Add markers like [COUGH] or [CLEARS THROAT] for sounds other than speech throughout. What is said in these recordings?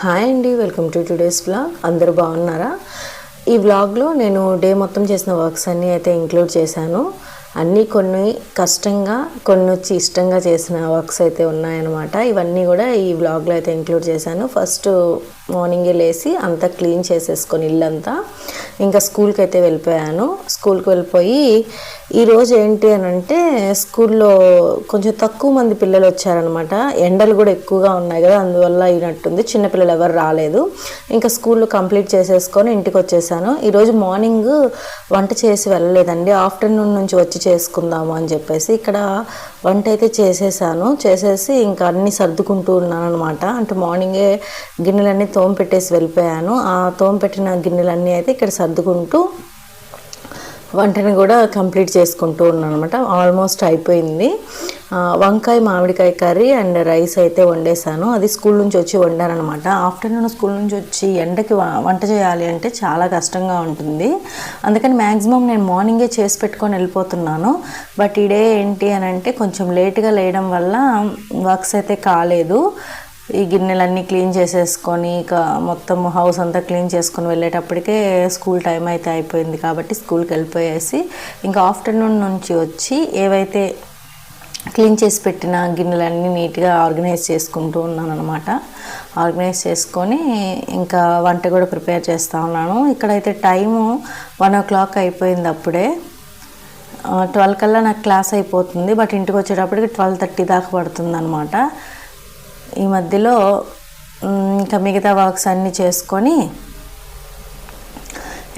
Hi అండి welcome to today's vlog అందరూ బాగున్నారా? ఈ వ్లాగ్లో నేను డే మొత్తం చేసిన వర్క్స్ అన్నీ అయితే ఇంక్లూడ్ చేశాను. అన్నీ కొన్ని కష్టంగా కొన్ని వచ్చి ఇష్టంగా చేసిన వర్క్స్ అయితే ఉన్నాయన్నమాట. ఇవన్నీ కూడా ఈ వ్లాగ్లో అయితే ఇంక్లూడ్ చేశాను. ఫస్ట్ మార్నింగే లేచి అంతా క్లీన్ చేసేసుకొని ఇల్లంతా. ఇంకా స్కూల్కి అయితే వెళ్ళిపోయాను. స్కూల్కి వెళ్ళిపోయి ఈరోజు ఏంటి అని అంటే స్కూల్లో కొంచెం తక్కువ మంది పిల్లలు వచ్చారనమాట ఎండలు కూడా ఎక్కువగా ఉన్నాయి కదా అందువల్ల అయినట్టుంది చిన్నపిల్లలు ఎవరు రాలేదు. ఇంకా స్కూల్లో కంప్లీట్ చేసేసుకొని ఇంటికి వచ్చేసాను. ఈరోజు మార్నింగ్ వంట చేసి వెళ్ళలేదండి. ఆఫ్టర్నూన్ నుంచి వచ్చి చేసుకుందాము అని చెప్పేసి ఇక్కడ వంట అయితే చేసేసాను. చేసేసి ఇంకా అన్నీ సర్దుకుంటూ ఉన్నాను అనమాట అంటే మార్నింగే గిన్నెలన్నీ తోమ పెట్టేసి వెళ్ళిపోయాను. ఆ తోమ పెట్టిన గిన్నెలన్నీ అయితే ఇక్కడ సర్దుకుంటూ వంటని కూడా కంప్లీట్ చేసుకుంటూ ఉన్నాను అనమాట ఆల్మోస్ట్ అయిపోయింది. వంకాయ మామిడికాయ కర్రీ అండ్ రైస్ అయితే వండేసాను అది స్కూల్ నుంచి వచ్చి వండానమాట ఆఫ్టర్నూన్ స్కూల్ నుంచి వచ్చి ఎండకి వంట చేయాలి అంటే చాలా కష్టంగా ఉంటుంది. అందుకని మ్యాక్సిమం నేను మార్నింగే చేసి పెట్టుకొని వెళ్ళిపోతున్నాను. బట్ ఈ డే ఏంటి అని అంటే కొంచెం లేట్గా లేయడం వల్ల వర్క్స్ అయితే కాలేదు. ఈ గిన్నెలన్నీ క్లీన్ చేసేసుకొని ఇక మొత్తం హౌస్ అంతా క్లీన్ చేసుకొని వెళ్ళేటప్పటికే స్కూల్ టైం అయితే అయిపోయింది కాబట్టి స్కూల్కి వెళ్ళిపోయేసి ఇంకా ఆఫ్టర్నూన్ నుంచి వచ్చి ఏవైతే క్లీన్ చేసి పెట్టిన గిన్నెలన్నీ నీట్గా ఆర్గనైజ్ చేసుకుంటూ ఉన్నాను అనమాట ఆర్గనైజ్ చేసుకొని ఇంకా వంట కూడా ప్రిపేర్ చేస్తూ ఉన్నాను. ఇక్కడైతే టైము వన్ ఓ క్లాక్ అయిపోయింది అప్పుడే. ట్వెల్వ్ కల్లా నాకు క్లాస్ అయిపోతుంది. బట్ ఇంటికి వచ్చేటప్పటికి ట్వెల్వ్ థర్టీ దాకా పడుతుంది అనమాట ఈ మధ్యలో ఇంకా మిగతా వర్క్స్ అన్నీ చేసుకొని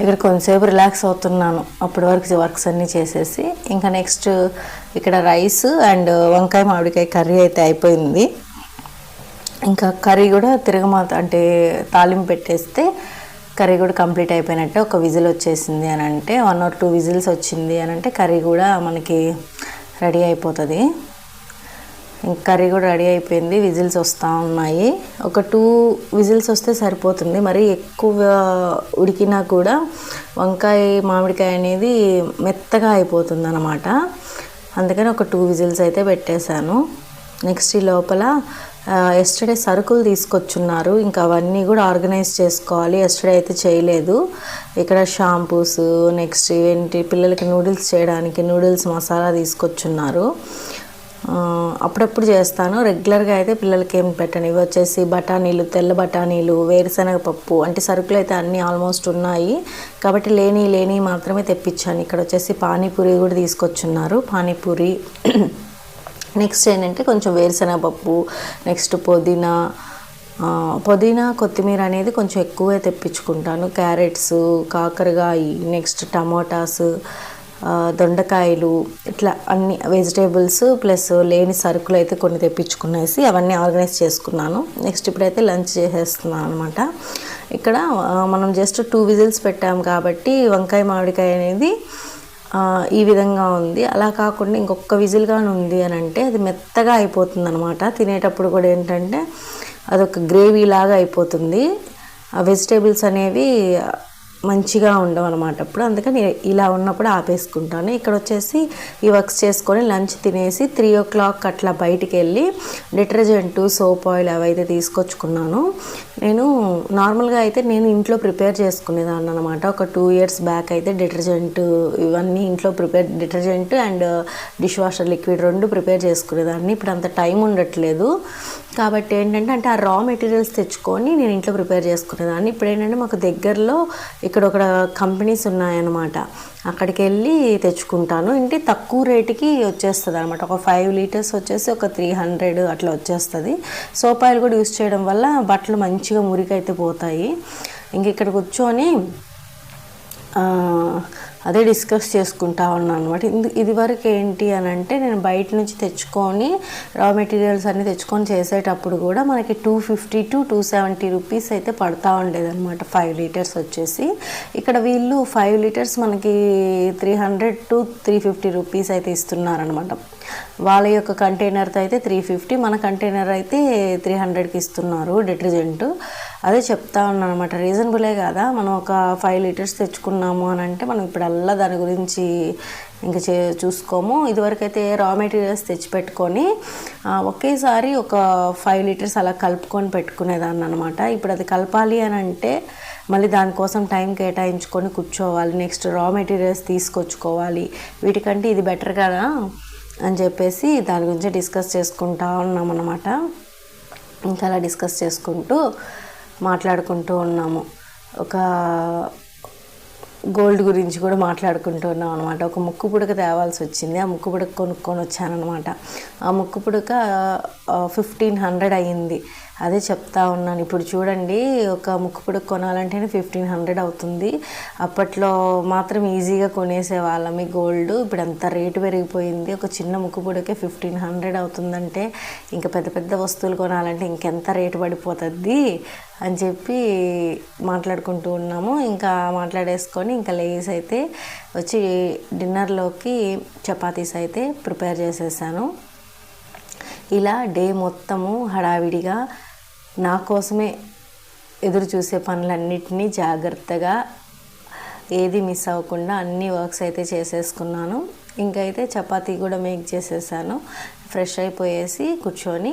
ఇక్కడ కొంతసేపు రిలాక్స్ అవుతున్నాను. అప్పటి వరకు వర్క్స్ అన్నీ చేసేసి ఇంకా నెక్స్ట్ ఇక్కడ రైస్ అండ్ వంకాయ మామిడికాయ కర్రీ అయితే అయిపోయింది. ఇంకా కర్రీ కూడా తిరగమాత అంటే తాలింపు పెట్టేస్తే కర్రీ కూడా కంప్లీట్ అయిపోయినట్టే ఒక విజిల్ వచ్చేసింది అని అంటే వన్ ఆర్ టూ విజిల్స్ వచ్చింది అని అంటే కర్రీ కూడా మనకి రెడీ అయిపోతుంది. కర్రీ కూడా రెడీ అయిపోయింది. విజిల్స్ వస్తూ ఉన్నాయి. ఒక టూ విజిల్స్ వస్తే సరిపోతుంది. మరి ఎక్కువ ఉడికినా కూడా వంకాయ మామిడికాయ అనేది మెత్తగా అయిపోతుంది అనమాట అందుకని ఒక టూ విజిల్స్ అయితే పెట్టేశాను. నెక్స్ట్ ఈ లోపల ఎస్టర్డే సరుకులు తీసుకొచ్చున్నారు. ఇంకా అవన్నీ కూడా ఆర్గనైజ్ చేసుకోవాలి. ఎస్టర్డే అయితే చేయలేదు. ఇక్కడ షాంపూస్ నెక్స్ట్ ఏంటి పిల్లలకి నూడిల్స్ చేయడానికి నూడిల్స్ మసాలా తీసుకొచ్చున్నారు. అప్పుడప్పుడు చేస్తాను. రెగ్యులర్గా అయితే పిల్లలకి ఏం పెట్టను. ఇవి వచ్చేసి బఠానీలు తెల్ల బఠానీలు వేరుశనగ పప్పు అంటే సరుకులు అయితే అన్నీ ఆల్మోస్ట్ ఉన్నాయి. కాబట్టి లేని లేని మాత్రమే తెప్పించాను. ఇక్కడ వచ్చేసి పానీపూరి కూడా తీసుకొచ్చున్నారు. పానీపూరి [CLEARS THROAT] నెక్స్ట్ ఏంటంటే కొంచెం వేరుశనగ పప్పు నెక్స్ట్ పుదీనా. పుదీనా కొత్తిమీర అనేది కొంచెం ఎక్కువే తెప్పించుకుంటాను. క్యారెట్స్ కాకరకాయ నెక్స్ట్ టమోటాస్ దొండకాయలు ఇట్లా అన్ని వెజిటేబుల్స్ ప్లస్ లేని సరుకులు అయితే కొన్ని తెప్పించుకునేసి అవన్నీ ఆర్గనైజ్ చేసుకున్నాను. నెక్స్ట్ ఇప్పుడైతే లంచ్ చేసేస్తున్నాను అనమాట ఇక్కడ మనం జస్ట్ టూ విజిల్స్ పెట్టాం కాబట్టి వంకాయ మామిడికాయ అనేది ఈ విధంగా ఉంది. అలా కాకుండా ఇంకొక విజిల్గానే ఉంది అని అంటే అది మెత్తగా అయిపోతుంది అనమాట తినేటప్పుడు కూడా ఏంటంటే అదొక గ్రేవీ లాగా అయిపోతుంది. ఆ వెజిటేబుల్స్ అనేవి మంచిగా ఉండవు అనమాట అప్పుడు. అందుకని ఇలా ఉన్నప్పుడు ఆపేసుకుంటాను. ఇక్కడ వచ్చేసి ఈ వర్క్స్ చేసుకొని లంచ్ తినేసి త్రీ ఓ క్లాక్ అట్లా బయటికి వెళ్ళి డిటర్జెంట్ సోప్ ఆయిల్ అవైతే తీసుకొచ్చుకున్నాను. నేను నార్మల్గా అయితే నేను ఇంట్లో ప్రిపేర్ చేసుకునేదాన్ని అనమాట ఒక టూ ఇయర్స్ బ్యాక్ అయితే డిటర్జెంట్ ఇవన్నీ ఇంట్లో prepare detergent and dish washer liquid రెండు ప్రిపేర్ చేసుకునేదాన్ని. ఇప్పుడు అంత టైం ఉండట్లేదు. కాబట్టి ఏంటంటే అంటే ఆ రా మెటీరియల్స్ తెచ్చుకొని నేను ఇంట్లో ప్రిపేర్ చేసుకునేదాన్ని. ఇప్పుడు ఏంటంటే మాకు దగ్గరలో ఇక్కడ ఒక కంపెనీస్ ఉన్నాయన్నమాట. అక్కడికి వెళ్ళి తెచ్చుకుంటాను. ఇంటి తక్కువ రేటుకి వచ్చేస్తుంది అనమాట ఒక ఫైవ్ లీటర్స్ వచ్చేసి ఒక త్రీ హండ్రెడ్ అట్లా వచ్చేస్తుంది. సోప్ కూడా యూస్ చేయడం వల్ల బట్టలు మంచిగా మురికైతే పోతాయి. ఇంక ఇక్కడ కూర్చొని అదే డిస్కస్ చేసుకుంటా ఉన్నాను అనమాట ఇది వరకు ఏంటి అని అంటే నేను బయట నుంచి తెచ్చుకొని రా మెటీరియల్స్ అన్ని తెచ్చుకొని చేసేటప్పుడు కూడా మనకి two fifty to two seventy rupees అయితే పడతా ఉండేదన్నమాట ఫైవ్ లీటర్స్ వచ్చేసి. ఇక్కడ వీళ్ళు ఫైవ్ లీటర్స్ మనకి three hundred to three fifty rupees అయితే ఇస్తున్నారనమాట వాళ్ళ యొక్క కంటైనర్తో అయితే త్రీ ఫిఫ్టీ మన కంటైనర్ అయితే త్రీ హండ్రెడ్కి ఇస్తున్నారు డిటర్జెంట్ అదే చెప్తా ఉన్నాను అనమాట రీజనబులే కదా? మనం ఒక ఫైవ్ లీటర్స్ తెచ్చుకున్నాము అని అంటే మనం ఇప్పుడల్లా దాని గురించి ఇంకా చే చూసుకోము. ఇదివరకైతే రా మెటీరియల్స్ తెచ్చిపెట్టుకొని ఒకేసారి ఒక ఫైవ్ లీటర్స్ అలా కలుపుకొని పెట్టుకునేదాన్ని అనమాట ఇప్పుడు అది కలపాలి అని అంటే మళ్ళీ దానికోసం టైం కేటాయించుకొని కూర్చోవాలి. నెక్స్ట్ రా మెటీరియల్స్ తీసుకొచ్చుకోవాలి. వీటికంటే ఇది బెటర్ కదా? అని చెప్పేసి దాని గురించి డిస్కస్ చేసుకుంటా ఉన్నాం అనమాట ఇంకా అలా డిస్కస్ చేసుకుంటూ మాట్లాడుకుంటూ ఉన్నాము. ఒక గోల్డ్ గురించి కూడా మాట్లాడుకుంటూ ఉన్నాం అనమాట ఒక ముక్కు పుడక తేవాల్సి వచ్చింది. ఆ ముక్కు పుడక కొనుక్కొని వచ్చానమాట ఆ ముక్కు పుడక ఫిఫ్టీన్ హండ్రెడ్ అయ్యింది. అదే చెప్తా ఉన్నాను. ఇప్పుడు చూడండి ఒక ముక్కు పుడక కొనాలంటేనే ఫిఫ్టీన్ హండ్రెడ్ అవుతుంది. అప్పట్లో మాత్రం ఈజీగా కొనేసేవాళ్ళం. ఈ గోల్డ్ ఇప్పుడు అంత రేటు పెరిగిపోయింది? ఒక చిన్న ముక్కు పుడకే ఫిఫ్టీన్ హండ్రెడ్ అవుతుందంటే ఇంకా పెద్ద పెద్ద వస్తువులు కొనాలంటే ఇంకెంత రేటు పడిపోతుంది? అని చెప్పి మాట్లాడుకుంటూ ఉన్నాము. ఇంకా మాట్లాడేసుకొని ఇంకా లేస్ అయితే వచ్చి డిన్నర్లోకి చపాతీస్ అయితే ప్రిపేర్ చేసేసాను. ఇలా డే మొత్తము హడావిడిగా నా కోసమే ఎదురు చూసే పనులన్నిటినీ జాగ్రత్తగా ఏది మిస్ అవ్వకుండా అన్ని వర్క్స్ అయితే చేసేసుకున్నాను. ఇంకైతే చపాతీ కూడా మేక్ చేసేసాను. ఫ్రెష్ అయిపోయేసి కూర్చొని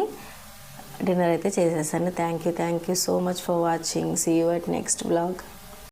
డిన్నర్ అయితే చేసేసాను. Thank you thank you so much for watching see you at next blog